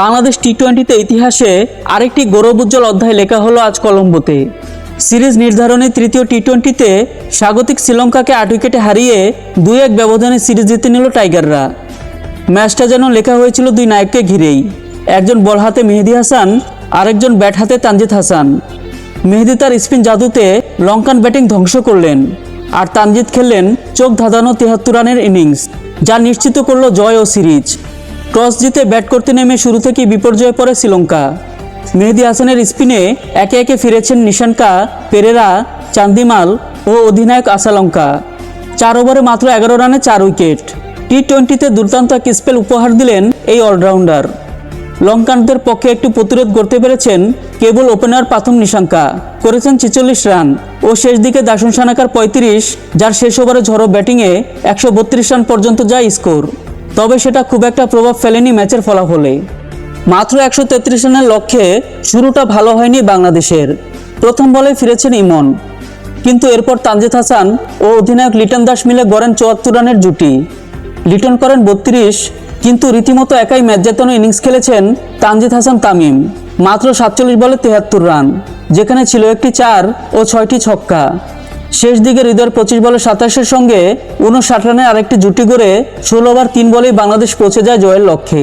বাংলাদেশ টি টোয়েন্টিতে ইতিহাসে আরেকটি গৌরবোজ্জ্বল অধ্যায় লেখা হলো আজ কলম্বোতে। সিরিজ নির্ধারণী তৃতীয় টি টোয়েন্টিতে স্বাগতিক শ্রীলঙ্কাকে আট উইকেটে হারিয়ে দুই এক ব্যবধানে সিরিজ জিতে নিল টাইগাররা। ম্যাচটা যেন লেখা হয়েছিল দুই নায়ককে ঘিরেই। একজন বল হাতে মেহেদি হাসান, আরেকজন ব্যাট হাতে তানজিদ হাসান। মেহেদি তার স্পিন জাদুতে লঙ্কান ব্যাটিং ধ্বংস করলেন, আর তানজিদ খেললেন চোখ ধাঁধানো তেহাত্তর রানের ইনিংস, যা নিশ্চিত করল জয় ও সিরিজ। টস জিতে ব্যাট করতে নেমে শুরু থেকেই বিপর্যয়ে পড়ে শ্রীলঙ্কা। মেহেদি হাসানের স্পিনে একে একে ফিরেছেন নিশানকা, পেরেরা, চান্দিমাল ও অধিনায়ক আসালঙ্কা। চার ওভারে মাত্র এগারো রানে চার উইকেট। টি টোয়েন্টিতে দুর্দান্ত এক স্পেল উপহার দিলেন এই অলরাউন্ডার। লঙ্কানদের পক্ষে একটু প্রতিরোধ করতে পেরেছেন কেবল ওপেনার প্রথম নিশাঙ্কা করেছেন ছেচল্লিশ রান ও শেষ দিকে দাসন সানাকার পঁয়ত্রিশ, যার শেষ ওভারে ঝড়ো ব্যাটিংয়ে একশো বত্রিশ রান পর্যন্ত যায় স্কোর। তবে সেটা খুব একটা প্রভাব ফেলেনি ম্যাচের ফলাফলে। মাত্র একশো তেত্রিশ রানের লক্ষ্যে শুরুটা ভালো হয়নি বাংলাদেশের। প্রথম বলে ফিরেছেন ইমন। কিন্তু এরপর তানজিদ হাসান ও অধিনায়ক লিটন দাস মিলে গড়েন চুয়াত্তর রানের জুটি। লিটন করেন বত্রিশ, কিন্তু রীতিমতো একাই ম্যাচ জেতানো ইনিংস খেলেছেন তানজিদ হাসান তামিম। মাত্র সাতচল্লিশ বলে তেহাত্তর রান, যেখানে ছিল একটি চার ও ছয়টি ছক্কা। শেষ দিকে হৃদয়ের পঁচিশ বলে সাতাশের সঙ্গে উনষাট রানের আরেকটি জুটি করে ষোলো ওভার তিন বলেই বাংলাদেশ পৌঁছে যায় জয়ের লক্ষ্যে।